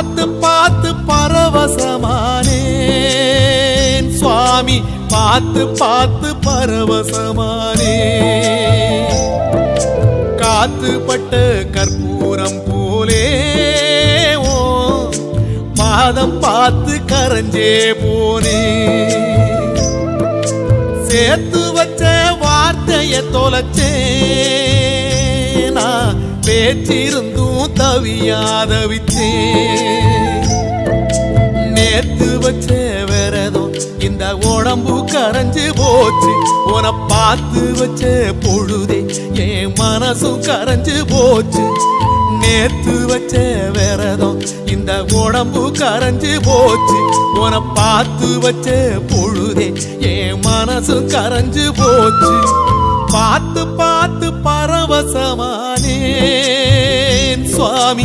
பார்த்து பார்த்து பரவசமானேன். சுவாமி பார்த்து பார்த்து பரவசமானே காத்துப்பட்ட கற்பூரம் போலே ஓ மாதம் பார்த்து கரைஞ்சே போனே. சேர்த்து வச்ச வார்த்தையை தொலைச்சேன். நேற்றிருந்தும் தவியாத தவியாதவிச்சேன் நேத்து வச்ச விரதம் இந்த உடம்பு கரைஞ்சு போச்சு. உன பார்த்து வச்ச பொழுதே என் மனசும் கரைஞ்சு போச்சு. நேத்து வச்ச விரதம் இந்த உடம்பு கரைஞ்சு போச்சு. உன பார்த்து வச்ச பொழுதே என் மனசும் கரைஞ்சு போச்சு. பார்த்து பார்த்து பரவசமானேன் சுவாமி